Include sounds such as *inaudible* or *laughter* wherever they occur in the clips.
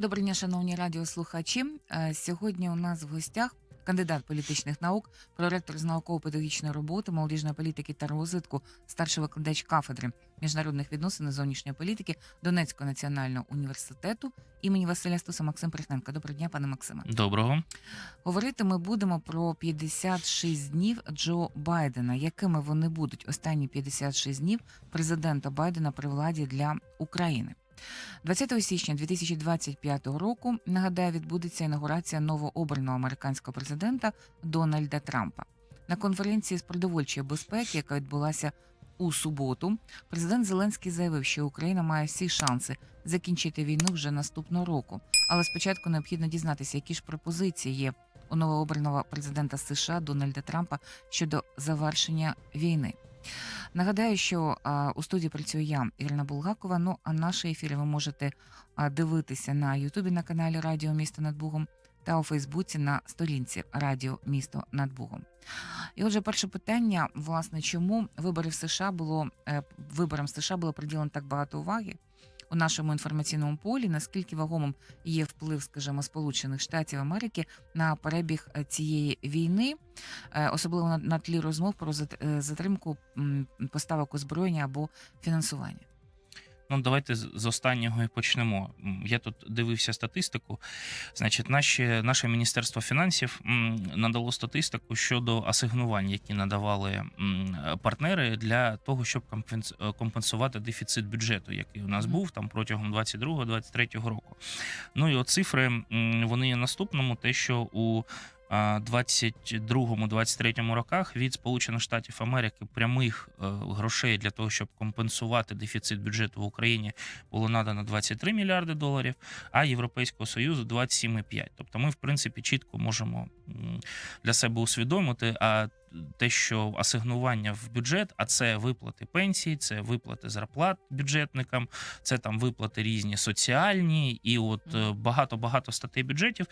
Доброго дня, шановні радіослухачі. Е, Сьогодні у нас в гостях кандидат політичних наук, проректор з науково-педагогічної роботи, молодіжної політики та розвитку, старший викладач кафедри міжнародних відносин і зовнішньої політики Донецького національного університету імені Василя Стуса Максим Прихненко. Доброго дня, пане Максиме. Доброго. Говорити ми будемо про 56 днів Джо Байдена. Якими вони будуть останні 56 днів президента Байдена при владі для України? 20 січня 2025 року нагадаю, відбудеться інаугурація новообраного американського президента Дональда Трампа. На конференції з продовольчої безпеки, яка відбулася у суботу, президент Зеленський заявив, що Україна має всі шанси закінчити війну вже наступного року. Але спочатку необхідно дізнатися, які ж пропозиції є у новообраного президента США Дональда Трампа щодо завершення війни. Нагадаю, що у студії працюю я, Ірина Булгакова. Ну а наші ефіри ви можете дивитися на Ютубі на каналі Радіо Місто над Бугом та у Фейсбуці на сторінці Радіо Місто над Бугом. І отже, перше питання: власне, чому вибори в США було е, виборам США було приділено так багато уваги? У нашому інформаційному полі наскільки вагомим є вплив, скажімо, Сполучених Штатів Америки на перебіг е, цієї війни, е, особливо на, тлі розмов про е, затримку поставок озброєння або фінансування. Ну, давайте з останнього і почнемо. Я тут дивився статистику. Значить, наші, наше Міністерство фінансів надало статистику щодо асигнувань, які надавали партнери для того, щоб е, компенсувати дефіцит бюджету, який у нас був там протягом 22-23 року. Ну і от цифри вони є наступному: те, що у 22-23 роках від Сполучених Штатів Америки прямих е, грошей для того, щоб компенсувати дефіцит бюджету в Україні, було надано 23 мільярди доларів, а Європейського союзу 27,5. Тобто, ми в принципі чітко можемо для себе усвідомити. А те, що асигнування в бюджет, а це виплати пенсій, це виплати зарплат бюджетникам, це там виплати різні соціальні, і от е, багато-багато статей бюджетів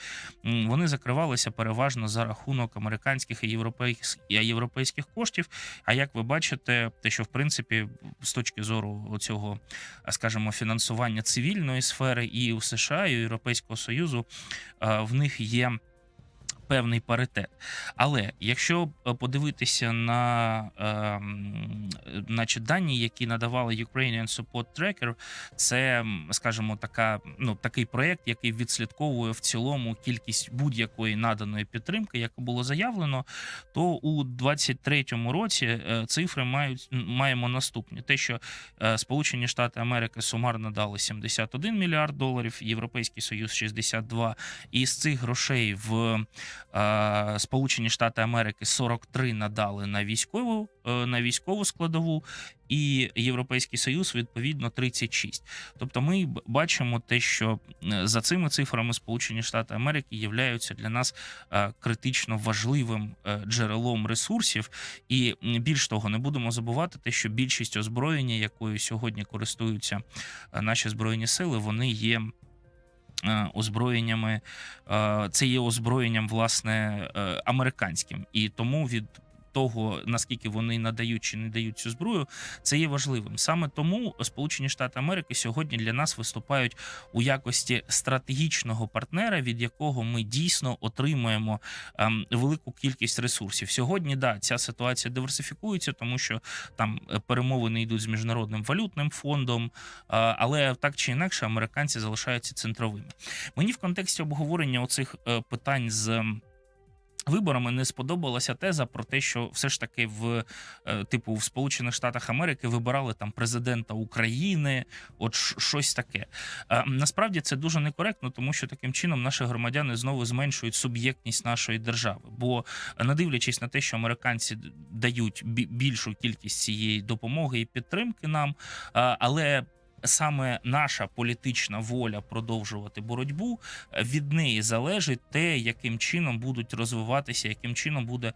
вони закривалися переважно за рахунок американських і європейських, європейських коштів. А як ви бачите, те, що в принципі з точки зору цього, скажімо, фінансування цивільної сфери і у США, і у Європейського Союзу е, в них є. Певний паритет, але якщо е, подивитися на е, м, значить, дані, які надавали Ukrainian Support Tracker, це, скажімо, така ну такий проект, який відслідковує в цілому кількість будь-якої наданої підтримки, яка було заявлено, то у 23-му році е, цифри мають маємо наступні: те, що е, Сполучені Штати Америки сумарно дали 71 мільярд доларів, Європейський Союз 62, і з цих грошей в Сполучені Штати Америки 43 надали на військову е, на військову складову, і Європейський Союз відповідно 36. Тобто, ми бачимо те, що е, за цими цифрами Сполучені Штати Америки являються для нас е, критично важливим джерелом ресурсів. І більш того, не будемо забувати те, що більшість озброєння, якою сьогодні користуються наші збройні сили, вони є. Е, Озброєннями, е, це є озброєнням власне е, американським, і тому від того наскільки вони надають чи не дають цю зброю, це є важливим. Саме тому Сполучені Штати Америки сьогодні для нас виступають у якості стратегічного партнера, від якого ми дійсно отримуємо ем, велику кількість ресурсів. Сьогодні да, ця ситуація диверсифікується, тому що там е, перемовини йдуть з міжнародним валютним фондом, е, але так чи інакше американці залишаються центровими. Мені в контексті обговорення оцих е, питань з. Виборами не сподобалася теза про те, що все ж таки в е, типу в Сполучених Штатах Америки вибирали там президента України, от щось таке. Е, Насправді це дуже некоректно, тому що таким чином наші громадяни знову зменшують суб'єктність нашої держави. Бо е, не дивлячись на те, що американці дають більшу кількість цієї допомоги і підтримки нам, але саме наша політична воля продовжувати боротьбу е, від неї залежить те, яким чином будуть розвиватися, яким чином буде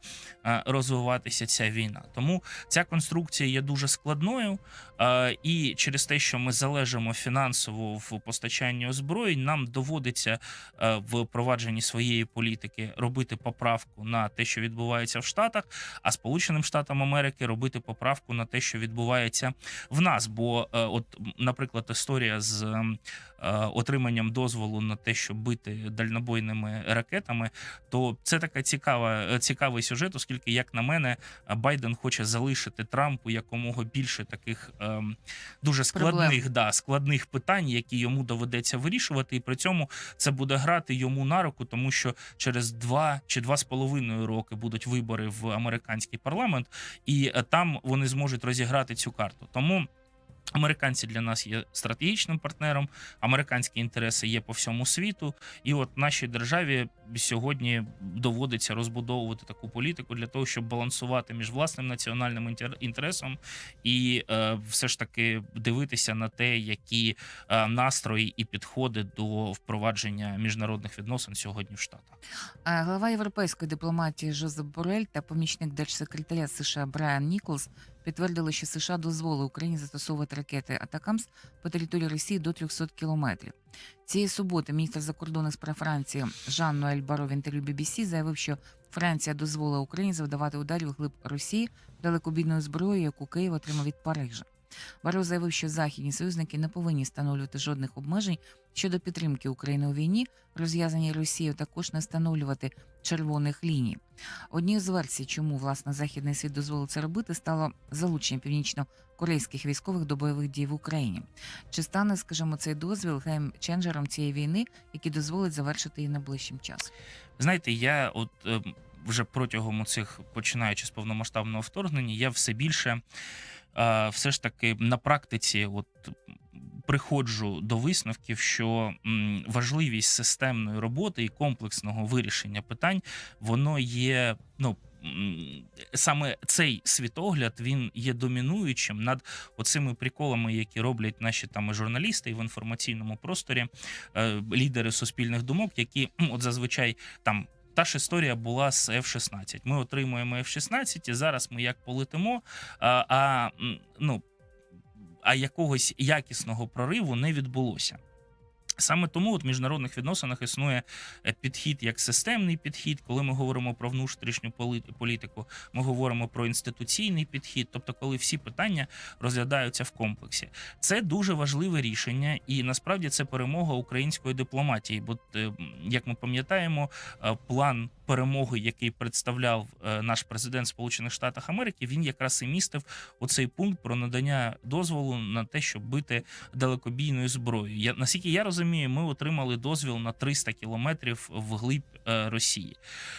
е, розвиватися ця війна. Тому ця конструкція є дуже складною, е, і через те, що ми залежимо фінансово в постачанні озброєнь, нам доводиться в провадженні своєї політики робити поправку на те, що відбувається в Штатах, а Сполученим Штатам Америки робити поправку на те, що відбувається в нас. Бо, от, наприклад, наприклад, історія з ем, е, отриманням дозволу на те, щоб бити дальнобойними ракетами, то це така цікава е, цікавий сюжет, оскільки, як на мене, е, Байден хоче залишити Трампу якомога більше таких ем, дуже складних, да, складних питань, які йому доведеться вирішувати, і при цьому це буде грати йому на руку, тому що через два чи два з половиною роки будуть вибори в американський парламент, і е, там вони зможуть розіграти цю карту. Тому. Американці для нас є стратегічним партнером, американські інтереси є по всьому світу, і от нашій державі сьогодні доводиться розбудовувати таку політику для того, щоб балансувати між власним національним інтересом і е, все ж таки дивитися на те, які е, настрої і підходи до впровадження міжнародних відносин сьогодні в Штатах. Е, Глава європейської дипломатії Жозеп Борель та помічник держсекретаря США Брайан Ніколс підтвердили, що США дозволили Україні застосовувати ракети Атакамс по території Росії до 300 кілометрів. Цієї суботи міністр закордонних справ Франції Жан Ноель Баро в інтерв'ю BBC заявив, що Франція дозволила Україні завдавати ударів глиб Росії далекобідною зброєю, яку Київ отримав від Парижа. Баро заявив, що західні союзники не повинні встановлювати жодних обмежень щодо підтримки України у війні, розв'язаній Росією, також не встановлювати червоних ліній. Однією з версій, чому власне західний світ дозволив це робити, стало залучення північно-корейських військових до бойових дій в Україні. Чи стане, скажімо, цей дозвіл геймченджером цієї війни, який дозволить завершити її найближчим часом? Знаєте, я от е, вже протягом цих, починаючи з повномасштабного вторгнення, я все більше е, все ж таки на практиці, от приходжу до висновків, що важливість системної роботи і комплексного вирішення питань воно є ну. Саме цей світогляд він є домінуючим над оцими приколами, які роблять наші там журналісти і в інформаційному просторі, е, лідери суспільних думок, які от зазвичай там. Та ж історія була з F-16. Ми отримуємо F-16, і зараз ми як полетимо, а, а ну а якогось якісного прориву не відбулося. Саме тому от в міжнародних відносинах існує е, підхід як системний підхід, коли ми говоримо про внутрішню політику, ми говоримо про інституційний підхід, тобто, коли всі питання розглядаються в комплексі. Це дуже важливе рішення, і насправді це перемога української дипломатії. Бо, е, як ми пам'ятаємо, е, план перемоги, який представляв наш президент Сполучених Штатів Америки, він якраз і містив оцей пункт про надання дозволу на те, щоб бити далекобійною зброєю. Я наскільки я розумію, ми отримали дозвіл на 300 кілометрів вглиб е, Росії.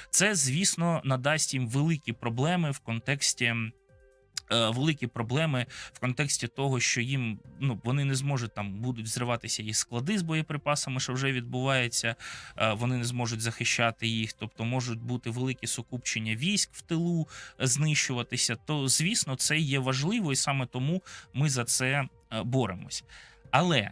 Це, звісно, надасть їм великі проблеми в контексті. е, Великі проблеми в контексті того, що їм ну вони не зможуть там будуть взриватися і склади з боєприпасами, що вже відбувається. е, Вони не зможуть захищати їх, тобто можуть бути великі сукупчення військ в тилу, знищуватися. То звісно, це є важливо, і саме тому ми за це боремось. Але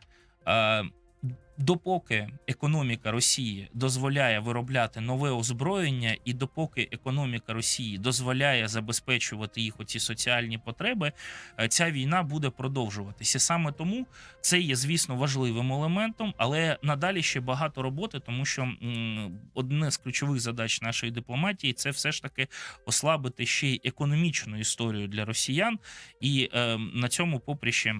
допоки економіка Росії дозволяє виробляти нове озброєння, і допоки економіка Росії дозволяє забезпечувати їх оці соціальні потреби, е, ця війна буде продовжуватися. Саме тому це є, звісно, важливим елементом, але надалі ще багато роботи, тому що одне з ключових задач нашої дипломатії це все ж таки ослабити ще й економічну історію для росіян, і е, на цьому поприщі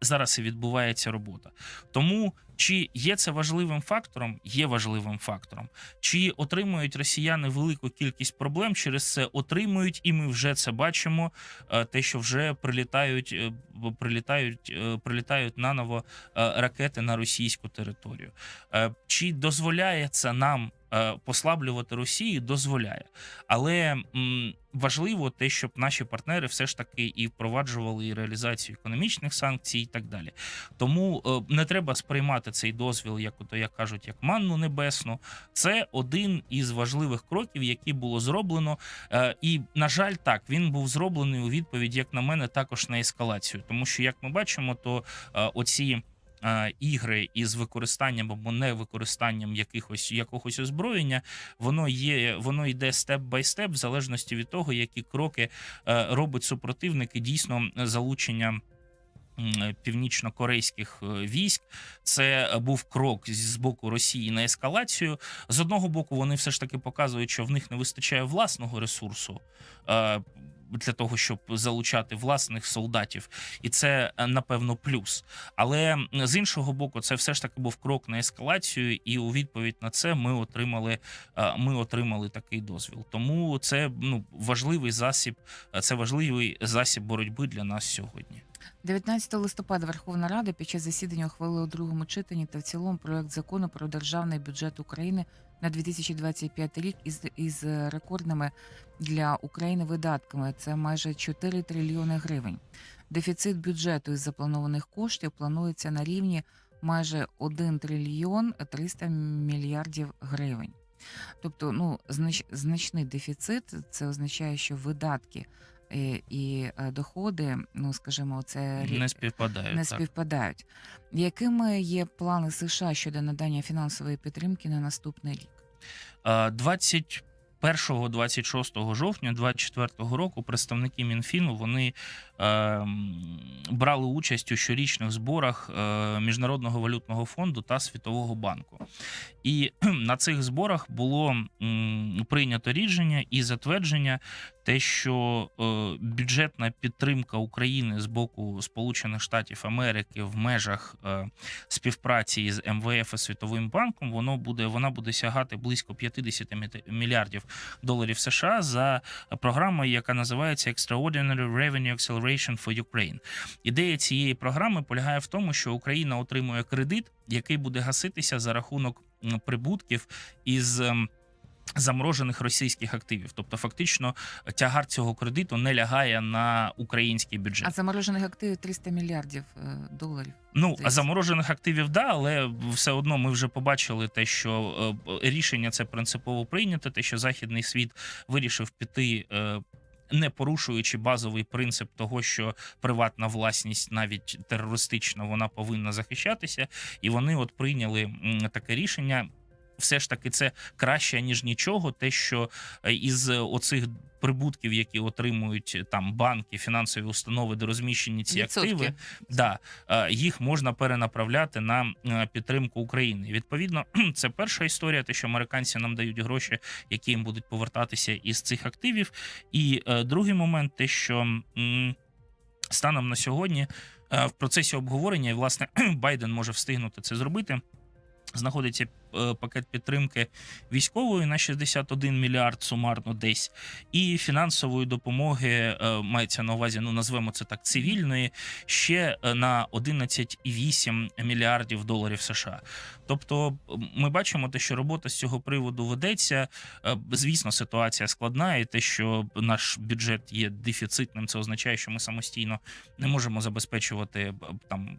зараз і відбувається робота. Тому чи є це важливим фактором? Є важливим фактором. Чи отримують росіяни велику кількість проблем через це отримують, і ми вже це бачимо. е, Те, що вже прилітають, е, прилітають, е, прилітають наново ракети на російську територію. Чи дозволяє це нам послаблювати Росію? Дозволяє, але важливо те, щоб наші партнери все ж таки і впроваджували і реалізацію економічних санкцій, і так далі. Тому е, не треба сприймати цей дозвіл, як ото як кажуть, як манну небесну. Це один із важливих кроків, які було зроблено. Е, І на жаль, так він був зроблений у відповідь, як на мене, також на ескалацію, тому що як ми бачимо, то е, оці. Е, Ігри із використанням або не використанням якихось якогось озброєння, воно є, воно йде степ бай степ, в залежності від того, які кроки е, робить супротивник і дійсно залучення північно-корейських е, військ. Це був крок з боку Росії на ескалацію. З одного боку, вони все ж таки показують, що в них не вистачає власного ресурсу. Для того, щоб залучати власних солдатів, і це е, напевно плюс. Але з іншого боку, це все ж таки був крок на ескалацію, і у відповідь на це ми отримали, е, ми отримали такий дозвіл. Тому це ну важливий засіб, е, це важливий засіб боротьби для нас сьогодні. 19 листопада Верховна Рада під час засідання ухвалила у другому читанні та в цілому проект закону про державний бюджет України на 2025 рік із, із рекордними для України видатками. Це майже 4 трильйони гривень. Дефіцит бюджету із запланованих коштів планується на рівні майже 1 трильйон 300 мільярдів гривень. Тобто, ну, знач, значний дефіцит, це означає, що видатки і е, доходи, ну скажімо, це Не співпадають не так. співпадають. Якими є плани США щодо надання фінансової підтримки на наступний рік? Е, 21-26 жовтня 2024 року представники Мінфіну вони е, брали участь у щорічних зборах е, Міжнародного валютного фонду та Світового банку. І на цих зборах було м, прийнято рішення і затвердження те, що е, бюджетна підтримка України з боку Сполучених Штатів Америки в межах е, співпраці з МВФ і Світовим банком, воно буде вона буде сягати близько 50 мільярдів доларів США за програмою, яка називається Extraordinary Revenue Acceleration for Ukraine. Ідея цієї програми полягає в тому, що Україна отримує кредит, який буде гаситися за рахунок прибутків із. Заморожених російських активів, тобто фактично тягар цього кредиту не лягає на український бюджет. А заморожених активів 300 мільярдів е, доларів. Ну, а заморожених активів, да, але все одно ми вже побачили те, що е, рішення це принципово прийнято, те, що західний світ вирішив піти. е, Не порушуючи базовий принцип того, що приватна власність, навіть терористична, вона повинна захищатися, і вони от прийняли таке рішення. Все ж таки, це краще ніж нічого. Те, що е, із оцих прибутків, які отримують там банки, фінансові установи, де розміщені ці Відсотки. активи, да, е, їх можна перенаправляти на е, підтримку України. Відповідно, *clears throat* це перша історія, те, що американці нам дають гроші, які їм будуть повертатися із цих активів. І е, другий момент, те, що станом на сьогодні е, в процесі обговорення, і власне *clears throat* Байден може встигнути це зробити. Знаходиться е, пакет підтримки військової на 61 мільярд сумарно десь, і фінансової допомоги е, мається на увазі, ну назвемо це так, цивільної, ще е, на 11,8 мільярдів доларів США. Тобто, ми бачимо те, що робота з цього приводу ведеться. Звісно, ситуація складна, і те, що наш бюджет є дефіцитним, це означає, що ми самостійно не можемо забезпечувати там.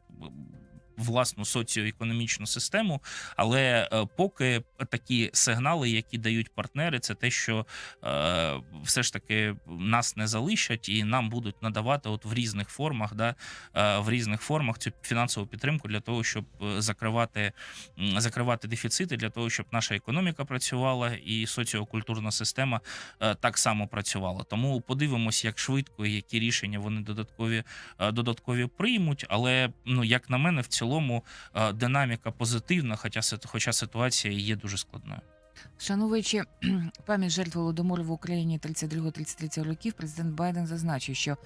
Власну соціоекономічну систему, але е, поки такі сигнали, які дають партнери, це те, що е, все ж таки нас не залишать і нам будуть надавати от в різних формах, да, е, в різних формах цю фінансову підтримку для того, щоб закривати, закривати дефіцити, для того, щоб наша економіка працювала і соціокультурна система так само працювала. Тому подивимось, як швидко і які рішення вони додаткові, додаткові приймуть. Але ну як на мене, в цілому е, динаміка позитивна, хоча хоча ситуація є дуже складною. Шануючи пам'ять жертв Голодомору в Україні 32-33 років, президент Байден зазначив, що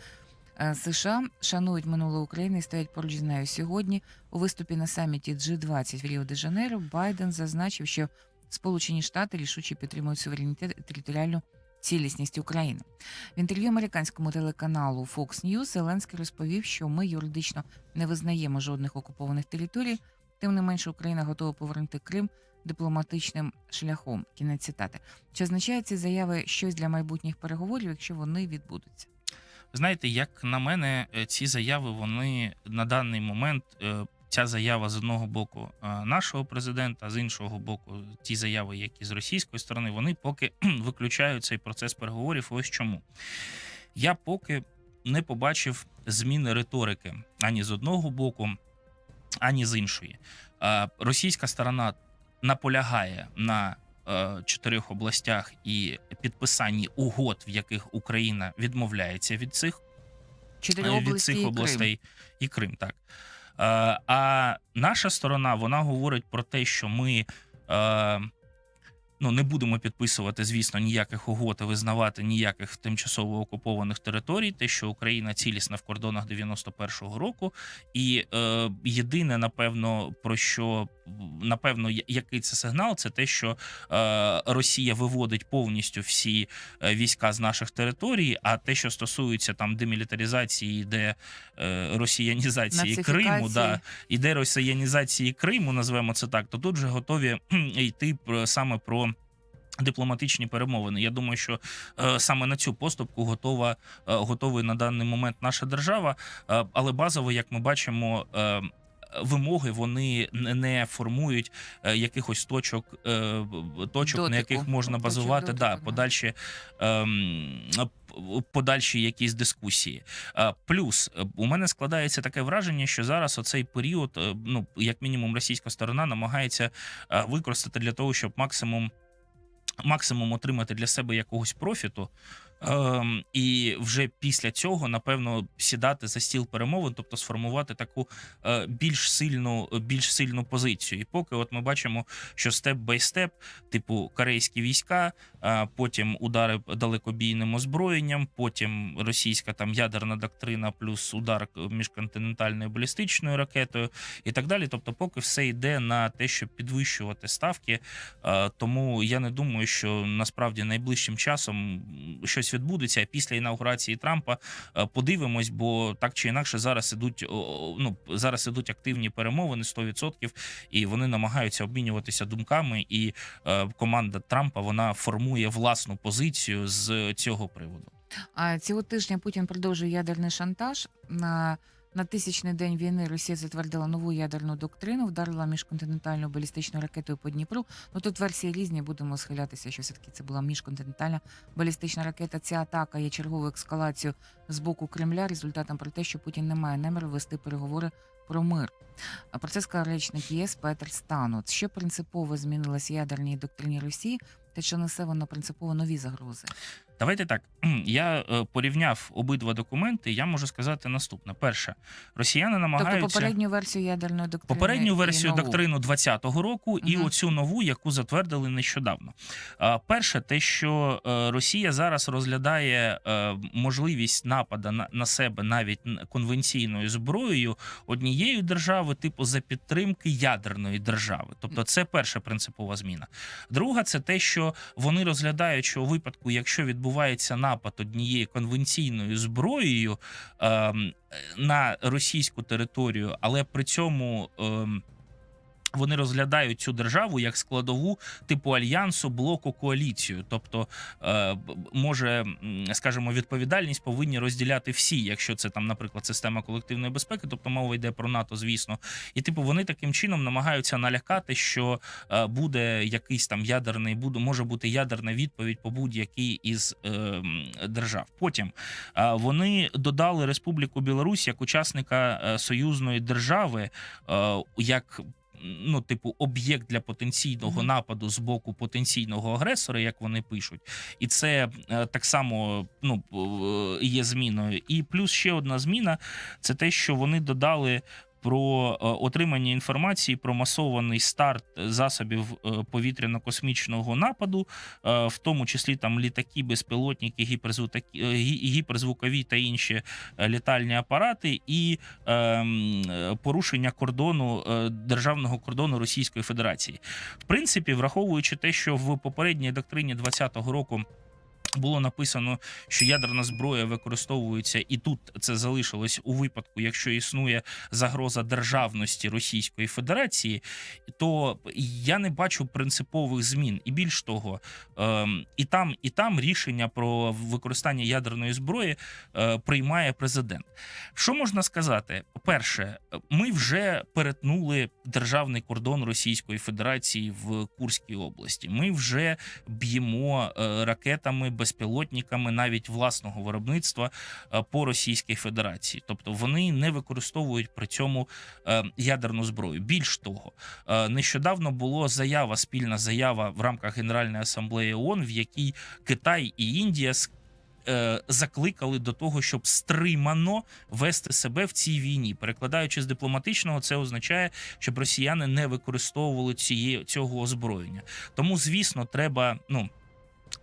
е, США шанують минуле України і стоять поруч з нею сьогодні. У виступі на саміті G20 в Ріо де Жанейро Байден зазначив, що Сполучені Штати рішуче підтримують суверенітет і територіальну цілісність України. В інтерв'ю американському телеканалу Fox News Зеленський розповів, що ми юридично не визнаємо жодних окупованих територій. Тим не менше, Україна готова повернути Крим дипломатичним шляхом. Кінець цитати. Чи означає ці заяви щось для майбутніх переговорів, якщо вони відбудуться? Знаєте, як на мене, е, ці заяви вони на даний момент. Ця заява з одного боку е, нашого президента, з іншого боку, ті заяви, які з російської сторони, вони поки *clears throat* виключають цей процес переговорів. Ось чому я поки не побачив зміни риторики ані з одного боку, ані з іншої. Е, Російська сторона наполягає на е, чотирьох областях і підписанні угод, в яких Україна відмовляється від цих Чотири від області цих і областей і Крим, так. Е, А наша сторона вона говорить про те, що ми е, ну не будемо підписувати, звісно, ніяких угод і визнавати ніяких тимчасово окупованих територій. Те, що Україна цілісна в кордонах 91-го року, і е, єдине, напевно, про що напевно який це сигнал, це те, що е, Росія виводить повністю всі е, війська з наших територій. А те, що стосується там демілітаризації, де е, росіянізації Криму, да, іде росіянізації Криму, назвемо це так, то тут вже готові йти саме про. Дипломатичні перемовини. Я думаю, що е, саме на цю поступку готова е, готовий на даний момент наша держава. Е, але базово, як ми бачимо, е, вимоги вони не- формують е, якихось точок, е, точок на яких можна базувати дотику, да, да. подальші, ем, подальші якісь дискусії. Е, Плюс у мене складається таке враження, що зараз оцей період, ну як мінімум, російська сторона намагається використати для того, щоб максимум. Максимум отримати для себе якогось профіту, ем, і вже після цього, напевно, сідати за стіл перемовин, тобто сформувати таку е, більш сильну, більш сильну позицію. І поки от ми бачимо, що степ бай степ, типу корейські війська, а потім удари далекобійним озброєнням, потім російська там ядерна доктрина, плюс удар міжконтинентальною балістичною ракетою і так далі. Тобто, поки все йде на те, щоб підвищувати ставки. Е, Тому я не думаю, що насправді найближчим часом м, щось відбудеться. Після інаугурації Трампа е, подивимось, бо так чи інакше зараз ідуть ну зараз ідуть активні перемовини 100%, і вони намагаються обмінюватися думками. І е, команда Трампа вона формує власну позицію з цього приводу. А цього тижня Путін продовжує ядерний шантаж. На, на тисячний день війни Росія затвердила нову ядерну доктрину, вдарила міжконтинентальну балістичною ракетою по Дніпру. Ну тут версії різні. Будемо схилятися, що все таки це була міжконтинентальна балістична ракета. Ця атака є черговою ескалацією з боку Кремля. Результатом про те, що Путін не має наміру вести переговори про мир. А Про це сказав речник ЄС Петр Станут. Що принципово змінилось в ядерній доктрині Росії, та чи несе воно принципово нові загрози? Давайте так. *clears throat* Я е, порівняв обидва документи. Я можу сказати наступне: перше, росіяни намагаються Тобто попередню версію ядерної доктрини попередню версію доктрину 20-го року і Мгм. оцю нову, яку затвердили нещодавно. Перше, те, що е, Росія зараз розглядає е, можливість напада на, на себе навіть конвенційною зброєю однієї держави, типу за підтримки ядерної держави. Тобто, це перша принципова зміна. Друга, це те, що вони розглядають, що у випадку, якщо відбувається напад однією конвенційною зброєю е, на російську територію, але при цьому. Ем, вони розглядають цю державу як складову типу альянсу, блоку, коаліцію. Тобто, е, може, скажімо, відповідальність повинні розділяти всі, якщо це там, наприклад, система колективної безпеки, тобто мова йде про НАТО, звісно. І типу вони таким чином намагаються налякати, що е, буде якийсь там ядерний, буде може бути ядерна відповідь по будь-якій із е, держав. Потім е, вони додали Республіку Білорусь як учасника союзної держави, е, як ну, типу, об'єкт для потенційного нападу з боку потенційного агресора, як вони пишуть, і це е, так само ну, е, є зміною. І плюс ще одна зміна це те, що вони додали. Про е, отримання інформації про масований старт засобів е, повітряно-космічного нападу, е, в тому числі там літаки, безпілотники, гіперзвукові та інші літальні апарати, і ем, порушення кордону державного кордону Російської Федерації. В принципі, враховуючи те, що в попередній доктрині 2020 року. Було написано, що ядерна зброя використовується, і тут це залишилось у випадку, якщо існує загроза державності Російської Федерації, то я не бачу принципових змін. І більш того, ем, і там, і там рішення про використання ядерної зброї е, приймає президент. Що можна сказати? Перше, ми вже перетнули державний кордон Російської Федерації в Курській області. Ми вже б'ємо е, ракетами, безпілотниками навіть власного виробництва е, по Російській Федерації. Тобто вони не використовують при цьому е, ядерну зброю. Більш того, е, нещодавно була заява, спільна заява в рамках Генеральної асамблеї ООН, в якій Китай і Індія закликали до того, щоб стримано вести себе в цій війні. Перекладаючи з дипломатичного, це означає, щоб росіяни не використовували цієї цього озброєння. Тому, звісно, треба ну.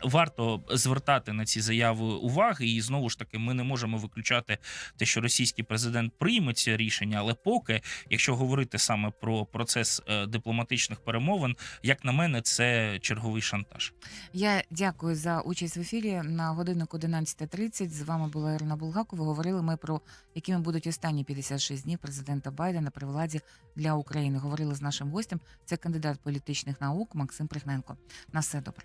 Варто звертати на ці заяви уваги, і знову ж таки, ми не можемо виключати те, що російський президент прийме це рішення. Але поки, якщо говорити саме про процес е, дипломатичних перемовин, як на мене, це черговий шантаж. Я дякую за участь в ефірі на годинник 11.30. З вами була Ірина Булгакова. Говорили ми про якими будуть останні 56 днів президента Байдена при владі для України. Говорили з нашим гостем. Це кандидат політичних наук Максим Пригненко. На все добре.